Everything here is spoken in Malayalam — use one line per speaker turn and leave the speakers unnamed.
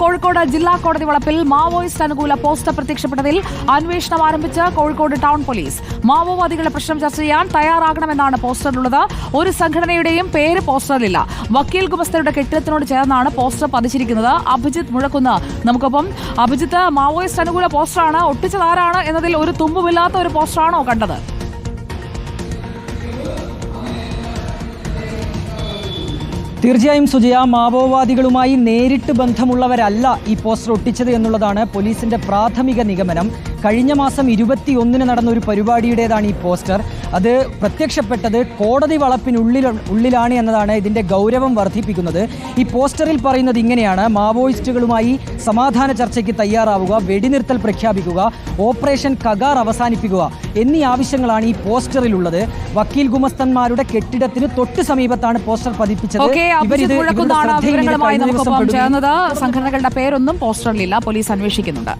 കോഴിക്കോട് ജില്ലാ കോടതി വളപ്പിൽ മാവോയിസ്റ്റ് അനുകൂല പോസ്റ്റർ പ്രത്യക്ഷപ്പെട്ടതിൽ അന്വേഷണം ആരംഭിച്ച് കോഴിക്കോട് ടൗൺ പോലീസ്. മാവോവാദികളുടെ പ്രശ്നം ചർച്ച ചെയ്യാൻ തയ്യാറാകണമെന്നാണ് പോസ്റ്ററിലുള്ളത്. ഒരു സംഘടനയുടെയും പേര് പോസ്റ്ററിലില്ല. വക്കീൽ ഗുമസ്തരുടെ കെട്ടിടത്തിനോട് ചേർന്നാണ് പോസ്റ്റർ പതിച്ചിരിക്കുന്നത്. അഭിജിത്ത് മുഴക്കുന്ന് നമുക്കൊപ്പം. അഭിജിത്ത് മാവോയിസ്റ്റ് അനുകൂല പോസ്റ്ററാണ്. ഒട്ടിച്ചതാരാണ് എന്നതിൽ ഒരു തുമ്പുമില്ലാത്ത ഒരു പോസ്റ്ററാണോ കണ്ടത്?
തീർച്ചയായും സുജയ മാവോവാദികളുമായി നേരിട്ട് ബന്ധമുള്ളവരല്ല ഈ പോസ്റ്റർ ഒട്ടിച്ചത് എന്നുള്ളതാണ് പോലീസിന്റെ പ്രാഥമിക നിഗമനം. കഴിഞ്ഞ മാസം ഇരുപത്തിയൊന്നിന് നടന്ന ഒരു പരിപാടിയുടേതാണ് ഈ പോസ്റ്റർ. അത് പ്രത്യക്ഷപ്പെട്ടത് കോടതി വളപ്പിനുള്ളിൽ ഉള്ളിലാണ് എന്നതാണ് ഇതിന്റെ ഗൗരവം വർദ്ധിപ്പിക്കുന്നത്. ഈ പോസ്റ്ററിൽ പറയുന്നത് ഇങ്ങനെയാണ്. മാവോയിസ്റ്റുകളുമായി സമാധാന ചർച്ചയ്ക്ക് തയ്യാറാവുക വെടിനിർത്തൽ പ്രഖ്യാപിക്കുക ഓപ്പറേഷൻ കഗാർ അവസാനിപ്പിക്കുക എന്നീ ആവശ്യങ്ങളാണ് ഈ പോസ്റ്ററിലുള്ളത്. വക്കീൽ ഗുമസ്തന്മാരുടെ കെട്ടിടത്തിന് തൊട്ട് സമീപത്താണ് പോസ്റ്റർ പതിപ്പിച്ചത്.
സംഘടനകളുടെ പേരൊന്നും പോസ്റ്ററിലില്ല. പോലീസ് അന്വേഷിക്കുന്നുണ്ട്.